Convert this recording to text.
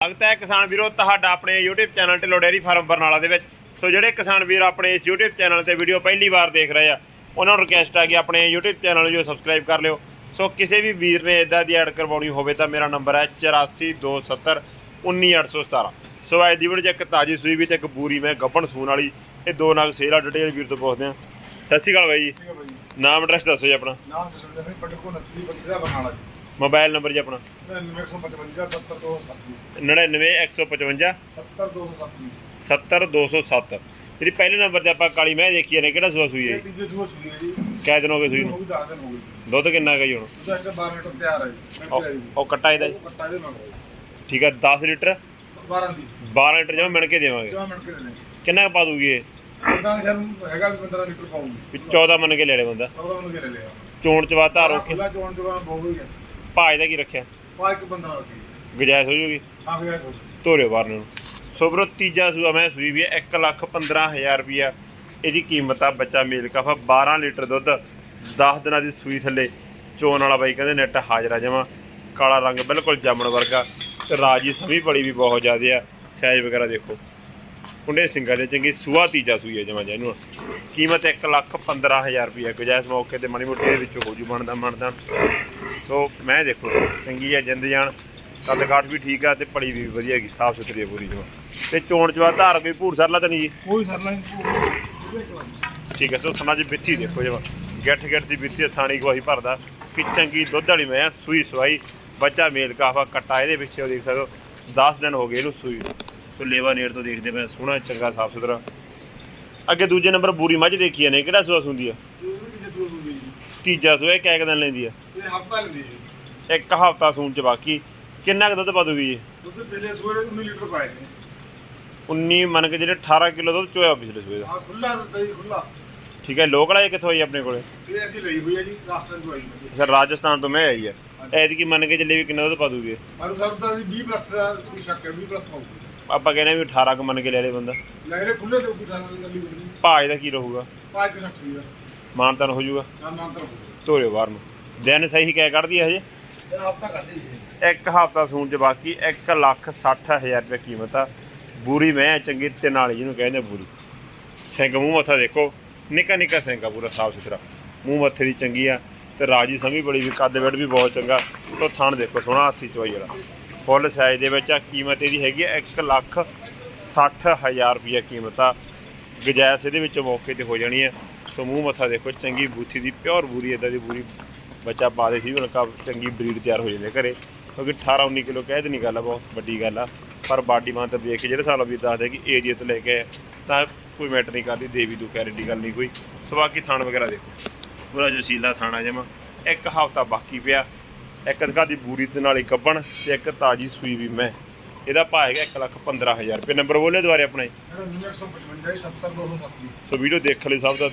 ਸਵਾਗਤ ਹੈ ਕਿਸਾਨ ਵੀਰੋ ਤੁਹਾਡਾ ਆਪਣੇ YouTube channel Dhillon dairy farm Barnala ਦੇ ਵਿੱਚ। ਸੋ ਜਿਹੜੇ ਕਿਸਾਨ ਵੀਰ ਆਪਣੇ ਇਸ YouTube ਚੈਨਲ ਤੇ ਵੀਡੀਓ ਪਹਿਲੀ ਵਾਰ ਦੇਖ ਰਹੇ ਆ ਉਹਨਾਂ ਨੂੰ ਰਿਕਵੈਸਟ ਆ ਕਿ ਆਪਣੇ YouTube ਚੈਨਲ ਨੂੰ ਜੋ ਸਬਸਕ੍ਰਾਈਬ ਕਰ ਲਿਓ। ਸੋ ਕਿਸੇ ਵੀ ਵੀਰ ਨੇ ਇਦਾਂ ਦੀ ਐਡ ਕਰਵਾਉਣੀ ਹੋਵੇ ਤਾਂ ਮੇਰਾ ਨੰਬਰ ਹੈ 8427 19817 ਸੋ ਅੱਜ ਦੀ ਵੀਡੀਓ 'ਚ ਇੱਕ ਤਾਜੀ ਸੂਈ ਵੀ ਤੇ ਇੱਕ ਬੂਰੀ ਮੈਂ ਗੱਪਣ ਸੂਣ ਵਾਲੀ ਇਹ ਦੋ ਨਗ ਸੇਲ ਆ ਡਿਟੇਲ ਵੀਰ ਤੋਂ ਪੁੱਛਦੇ ਆ ਸਤਿ ਸ਼੍ਰੀ ਅਕਾਲ ਬਾਈ ਜੀ। ਨਾਮ ਐਡਰੈਸ ਦੱਸੋ ਜੀ ਆਪਣਾ। ਨਾਮ ਜਸਵਿੰਦਰ ਸਿੰਘ ਪਿੰਡ ਕੋ ਨਸਲੀ ਬਟੀਰਾ ਬਰਨਾਲਾ ਜੀ। ਮੋਬਾਈਲ ਨੰਬਰ ਜੀ ਆਪਣਾ? 9155 70207 99155 70207 70207 ਜਿਹੜੀ ਪਹਿਲੇ ਨੰਬਰ ਤੇ ਆਪਾਂ ਕਾਲੀ ਮੈਂ ਦੇਖੀ ਨੇ ਕਿਹੜਾ ਸੂਆ ਸੂਈ ਹੈ ਤੀਜੇ ਸੂਆ ਸੂਈ ਹੈ ਜੀ। ਕਿਆ ਦਿਨ ਹੋ ਗਏ ਸੂਈ ਉਹ ਨੂੰ ਵੀ ਦੱਸ ਦਿਨ ਹੋ ਗਏ ਦੁੱਧ ਕਿੰਨਾ ਹੈਗਾ ਜੀ ਹੁਣ? ਉਹਦਾ ਇੱਕ 12 ਲੀਟਰ ਤਿਆਰ ਹੈ ਜੀ। ਉਹ- ਕੱਟਾ ਇਹਦਾ ਕੱਟਾ ਠੀਕ ਹੈ 10 ਲੀਟਰ? 12 ਦੀ। 12 ਲੀਟਰ ਜਮਾ ਮਿਣ ਕੇ ਦੇਵਾਂਗੇ। ਕਿਉਂ ਮਿੰਟ ਕੇ ਦੇਣੇ ਕਿੰਨਾ ਕੁ ਪਾ ਦੂਗੀ ਇਹ? ਸਾਨੂੰ ਹੈਗਾ ਵੀ 15 ਲੀਟਰ ਪਾਉਂਗੀ ਵੀ 14 ਮੰਨ ਕੇ ਲੈ ਲੈ ਬੰਦਾ। ਉਹਦਾ ਬੰਦ ਕੇ ਲੈ ਲਿਆ। ਚੋਣ ਚਵਾ ਧਾਰ ਖੁੱਲਾ ਚੋਣ ਚੋਣ ਬਹੁਤ ਹੀ ਹੈ ਭਾਜ ਦਾ ਕੀ ਰੱਖਿਆ? ਪਾ ਇੱਕ 15 ਰੱਖੀ। ਗੁਜਾਇਸ਼ ਹੋ ਜੂਗੀ? ਆ ਗਿਆ ਧੋਰਿਓ ਬਾਹਰ ਨੂੰ। ਸੋਬਰੋ ਤੀਜਾ ਸੂਆ ਮੈਂ ਸੂਈ ਵੀ 1 ਲੱਖ 15000 ਰੁਪਿਆ ਇਹਦੀ ਕੀਮਤ ਆ ਬੱਚਾ ਮੇਲ ਕਾਫਾ 12 ਲੀਟਰ ਦੁੱਧ 10 ਦਿਨਾਂ ਦੀ ਸੂਈ ਥੱਲੇ। ਚੋਣ ਵਾਲਾ ਬਾਈ ਕਹਿੰਦੇ ਨੈਟ ਹਾਜ਼ਰਾ ਜਮਾ। ਕਾਲਾ ਰੰਗ ਬਿਲਕੁਲ ਜਾਮਣ ਵਰਗਾ। ਤੇ ਰਾਜੀ ਸਮੀ ਬੜੀ ਵੀ ਬਹੁਤ ਜ਼ਿਆਦੇ ਆ। ਸਾਈਜ਼ ਵਗੈਰਾ ਦੇਖੋ। ਕੁੰਡੇ ਸਿੰਘਾਂ ਦੇ ਚੰਗੀ ਸੂਆ ਤੀਜਾ ਸੂਈ ਹੈ ਜਮਾ ਜਿਹਨੂੰ ਕੀਮਤ 1 ਲੱਖ 15000 ਰੁਪਿਆ ਗੁਜਾਇਸ਼ ਮੌਕੇ ਤੇ ਮਣੀ ਮੁੱਠੀ ਦੇ ਵਿੱਚੋਂ ਹੋ ਜੂ ਬਣਦਾ ਬਣਦਾ। ਸੋ ਮੈਂ ਦੇਖੋ ਚੰਗੀ ਹੈ ਜਿੰਦ ਜਾਨ। ਕੱਦ ਕਾਠ ਵੀ ਠੀਕ ਆ ਤੇ ਪੜੀ ਵੀ ਵਧੀਆ ਹੈਗੀ ਸਾਫ਼ ਸੁਥਰੀ ਹੈ ਪੂਰੀ ਜਮਾ ਤੇ ਚੋਣ ਚਵਾ ਧਾਰ ਕੋਈ ਭੂਰ ਸਰਲਾ ਤਾਂ ਨਹੀਂ ਜੀ? ਕੋਈ ਸਰਲਾ ਨਹੀਂ ਠੀਕ ਹੈ ਸੋ ਥਣਾ ਜੀ ਦੇਖੋ ਜਮਾ। ਗੱਠ ਗੱਠ ਦੀ ਬਿੱਥੀ ਥਾਣੀ ਗਵਾਹੀ ਭਰਦਾ। ਕਿ ਚੰਗੀ ਦੁੱਧ ਵਾਲੀ ਮੈਂ ਸੂਈ ਸਵਾਈ। ਬੱਚਾ ਮੇਲ ਕਾਫਾ ਕੱਟਾ ਇਹਦੇ ਪਿੱਛੇ ਉਹ ਦੇਖ ਸਕਦੇ ਹੋ। 10 ਦਿਨ ਹੋ ਗਏ ਇਹਨੂੰ ਸੂਈ। ਸੋ ਲੇਵਾ ਨੇੜ ਤੋਂ ਦੇਖਦੇ ਮੈਂ ਸੋਹਣਾ ਚੰਗਾ ਸਾਫ਼ ਸੁਥਰਾ। ਅੱਗੇ ਦੂਜੇ ਨੰਬਰ ਬੂਰੀ ਮੱਝ ਦੇਖੀ ਨੇ ਕਿਹੜਾ ਸੂਆ ਸੁੰਦੀ ਆ? ਇਹ ਤੀਜੇ ਸੂਆ ਸੂਈ ਜੀ ਤੀਜਾ ਸੂਆ ਇਹ ਕਿਹ ਦਿਨ ਲੈਂਦੀ ਆ? ਇਹ ਹਫਤਾ ਲੈਂਦੀ ਹੈ ਇੱਕ ਹਫਤਾ ਸੂਣ ਚ ਬਾਕੀ। ਕਿੰਨਾ ਕੁ ਦੁੱਧ ਪਾ ਦੂਗੀ ਜੀ? ਦੁੱਧ ਪਹਿਲੇ ਸੂਏ 19 ਲੀਟਰ ਪਾਏ ਨੇ 19 ਮੰਨ ਕੇ ਜਿਹੜੇ 18 ਕਿਲੋ ਦੁੱਧ ਚੋਇਆ ਪਿਛਲੇ ਸੂਏ ਦਾ। ਆ ਖੁੱਲਾ ਦਹੀਂ ਖੁੱਲਾ ਠੀਕ ਹੈ ਲੋਕਲ ਹੈ ਕਿੱਥੋਂ ਆਈ ਆਪਣੇ ਕੋਲੇ? ਇਹ ਅਸੀਂ ਲਈ ਹੋਈ ਹੈ ਜੀ ਰਾਸਤੇ ਤੋਂ ਆਈ ਹੈ। ਅੱਛਾ ਰਾਜਸਥਾਨ ਤੋਂ ਮੈਂ ਆਈ ਹੈ ਐਤਕੀ ਮੰਨ ਕੇ ਚੱਲੇ ਵੀ ਕਿੰਨਾ ਦੁੱਧ ਪਾ ਦੂਗੇ ਪਰ ਸਭ ਤਾਂ ਅਸੀਂ 20 ਪਲੱਸ ਦਾ ਕੋਈ ਸ਼ੱਕ ਹੈ 20 ਪਲੱਸ ਪਾਉਗੀ ਆਪਾਂ ਕਹਿੰਦੇ ਵੀ 18 ਕ ਮੰਨ ਕੇ ਲੈ ਲੇ ਬੰਦਾ। ਲੈ ਲੈ ਖੁੱਲੇ ਤੇ ਕੋਈ ਠਾਣਾ ਦੀ ਗੱਲ ਨਹੀਂ ਭਾਜ ਦਾ ਕੀ ਰਹੂਗਾ? ਪਾ ਇੱਕ 60 ਦਾ ਮਾਨਤਨ ਹੋ ਜਾਊਗਾ? ਨਾ ਮੰਤਰ ਹੋ ਧੋਰੇ ਬਾਹਰ ਨੂੰ। ਦਿਨ ਸਹੀ ਕਹਿ ਕੱਢਦੀ ਹੈ ਹਜੇ? ਇਹ ਹਫਤਾ ਕੱਢੀ ਜੀ। ਇੱਕ ਹਫਤਾ ਸੂਣ ਚ ਬਾਕੀ 1 ਲੱਖ 60000 ਰੁਪਏ ਕੀਮਤ ਆ। ਬੂਰੀ ਮੈਂ ਚੰਗੀ ਤੇ ਨਾਲ ਜਿਹਨੂੰ ਕਹਿੰਦੇ ਬੂਰੀ। ਸਿੰਘ ਮੂੰਹ ਮੱਥਾ ਦੇਖੋ। ਨਿੱਕਾ ਨਿੱਕਾ ਸਿੰਘ ਆ ਪੂਰਾ ਸਾਫ਼ ਸੁਥਰਾ। ਮੂੰਹ ਮੱਥੇ ਦੀ ਚੰਗੀ ਆ ਤੇ ਰਾਜੀ ਸਮੀ ਬੜੀ ਵੀ ਕੱਦ ਬੈਡ ਵੀ ਬਹੁਤ ਚੰਗਾ। ਤੋ ਥਣ ਦੇਖੋ ਸੋਹਣਾ ਹੱਥੀ ਚਵਾਈ ਵਾਲਾ। ਫੁੱਲ ਸਾਈਜ਼ ਦੇ ਵਿੱਚ ਆ ਕੀਮਤ ਇਹਦੀ ਹੈਗੀ ਆ 1 ਲੱਖ 60000 ਰੁਪਏ ਕੀਮਤ ਆ। ਗਜੈਸ ਇਹਦੇ ਵਿੱਚ ਮੌਕੇ ਤੇ ਹੋ ਜਾਣੀ ਆ। ਸੋ ਮੂੰਹ ਮੱਥਾ ਦੇਖੋ ਚੰਗੀ ਬੂਥੀ ਦੀ ਪਿਓਰ ਬੂਰੀ ਇਦਾਂ ਦੀ ਬੂਰੀ ਬੱਚਾ ਪਾ ਦੇ ਸੀ ਬਲਕਾ ਚੰਗੀ ਬਰੀਡ ਤਿਆਰ ਹੋ ਜਾਂਦੇ ਘਰੇ। ਕਿਉਂਕਿ 18 19 ਕਿਲੋ ਕਹਿ ਨਹੀਂ ਗੱਲ ਆ ਬਹੁਤ ਵੱਡੀ ਗੱਲ ਆ। ਪਰ ਬਾਡੀ ਮਾਂ ਤੇ ਦੇਖ ਕੇ ਜਿਹੜੇ ਨਾਲ ਵੀ ਦੱਸਦੇ ਕਿ ਏਰੀਆ ਤੋਂ ਲੈ ਕੇ ਤਾਂ ਕੋਈ ਮੈਟਰ ਨਹੀਂ ਕਰਦੀ ਦੇਵੀ ਦੂ ਕੈਰੇਡੀ ਗੱਲ ਨਹੀਂ ਕੋਈ। ਸੋ ਬਾਕੀ ਥਾਣ ਵਗੈਰਾ ਦੇਖੋ। ਪੂਰਾ ਜਸੀਲਾ ਥਾਣਾ ਜਮਾ ਇੱਕ ਹਫਤਾ ਬਾਕੀ ਪਿਆ। ਇੱਕ ਦਗਾ ਦੀ ਬੂਰੀ ਦੇ ਨਾਲ ਹੀ ਕੱਬਣ ਤੇ ਇੱਕ ਤਾਜੀ ਸੂਈ ਵੀ ਮੈਂ। ਇਹਦਾ ਭਾਅ ਹੈਗਾ 1 ਲੱਖ 15000 ਰੁਪਏ। ਨੰਬਰ ਬੋਲੇ ਦੁਆਰੇ ਆਪਣੇ। 1955 70207 ਸੋ ਵੀਡੀਓ ਦੇਖ ਲਈ ਸਭ ਦਾ